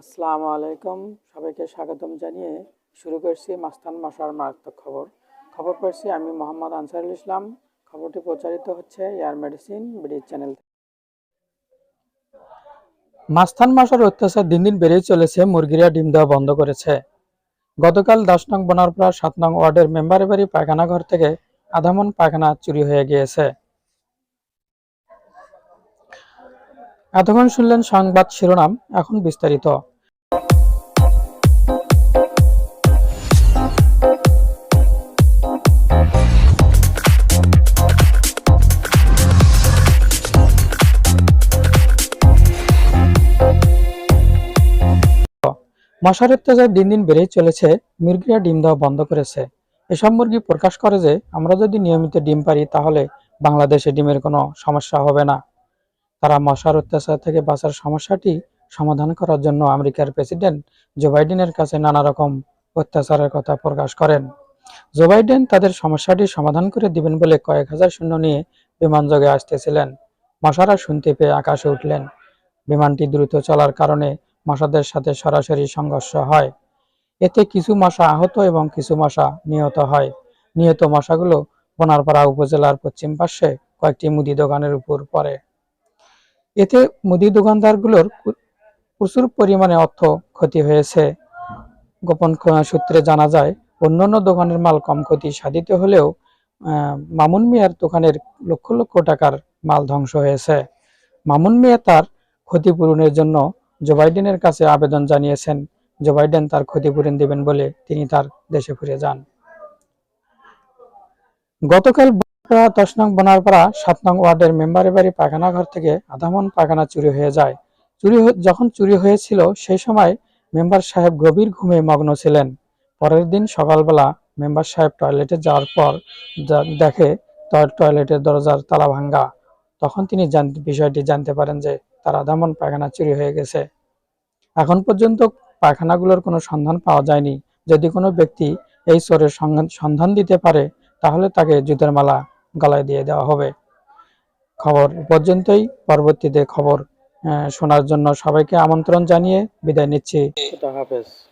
আসসালামু আলাইকুম। সবাইকে স্বাগতম জানিয়ে শুরু করছি মাস্তান মশার মারাত্মক খবর। খবর পড়ছি আমি মোহাম্মদ আনসারুল ইসলাম। খবরটি প্রচারিত হচ্ছে এয়ার মেডিসিন ব্রিজ চ্যানেল মাস্তান মশার অত্যাচার দিন দিন বেড়েই চলেছে, মুরগিরা ডিম দেওয়া বন্ধ করেছে। গতকাল দশ নং বনারপাড়া সাত নং ওয়ার্ডের মেম্বারের বাড়ি পায়খানা ঘর থেকে আধামন পায়খানা চুরি হয়ে গিয়েছে। এতক্ষণ শুনলেন সংবাদ শিরোনাম, এখন বিস্তারিত। মশার অত্যাচার দিন দিন বেড়েই চলেছে, মুরগিরা ডিম দেওয়া বন্ধ করেছে। এসব মুরগি প্রকাশ করে যে, আমরা যদি নিয়মিত ডিম পারি, তাহলে বাংলাদেশে ডিমের কোনো সমস্যা হবে না। তারা মশার অত্যাচার থেকে বাঁচার সমস্যাটি সমাধান করার জন্য আমেরিকার প্রেসিডেন্ট জো বাইডেনের কাছে নানা রকম অত্যাচারের কথা প্রকাশ করেন। জো বাইডেন তাদের সমস্যাটি সমাধান করে দিবেন বলে কয়েক হাজার সৈন্য নিয়ে বিমানযোগে আসতেছিলেন। মশারা শুনতে পেয়ে আকাশে উঠলেন। বিমানটি দ্রুত চলার কারণে মশাদের সাথে সরাসরি সংঘর্ষ হয়। এতে কিছু মশা আহত এবং কিছু মশা নিহত হয়। নিহত মশাগুলো বনারপাড়া উপজেলার পশ্চিম পাশে কয়েকটি মুদি দোকানের উপর পড়ে। এতে মুদি দোকানদারগুলোর প্রচুর পরিমাণে অর্থ ক্ষতি হয়েছে। গোপন সূত্রে জানা যায়, অন্যান্য দোকানের মাল কম ক্ষতি সাধিত হলেও মামুন মিয়ার দোকানের লক্ষ লক্ষ টাকার মাল ধ্বংস হয়েছে। মামুন মিয়া তার ক্ষতিপূরণের জন্য জো বাইডেনের কাছে আবেদন জানিয়েছেন, জো বাইডেন তার ক্ষতিপূরণ দেবেন বলে তিনি তার দেশে ফিরে যান। গতকাল দশ নং বনারপাড়া সাত নং ওয়ার্ডের মেম্বারের বাড়ি পায়খানা ঘর থেকে আধামন পায়খানা চুরি হয়ে যায়। চুরি যখন চুরি হয়েছিল, সেই সময় মেম্বার সাহেব গভীর ঘুমে মগ্ন ছিলেন। পরের দিন সকালবেলা মেম্বার সাহেব টয়লেটে যাওয়ার পর দেখে টয়- টয়লেটের দরজার তালা ভাঙ্গা। তখন তিনি বিষয়টি জানতে পারেন যে তার আধামন পায়খানা চুরি হয়ে গেছে। এখন পর্যন্ত পায়খানাগুলোর কোনো সন্ধান পাওয়া যায়নি। যদি কোনো ব্যক্তি এই চোরের সন্ধান- দিতে পারে, তাহলে তাকে জুতের মালা গলায় দিয়ে দেওয়া হবে। খবর পর্যন্তই। পরবর্তীতে খবর শোনার জন্য সবাইকে আমন্ত্রণ জানিয়ে বিদায় নিচ্ছি। হাফেজ।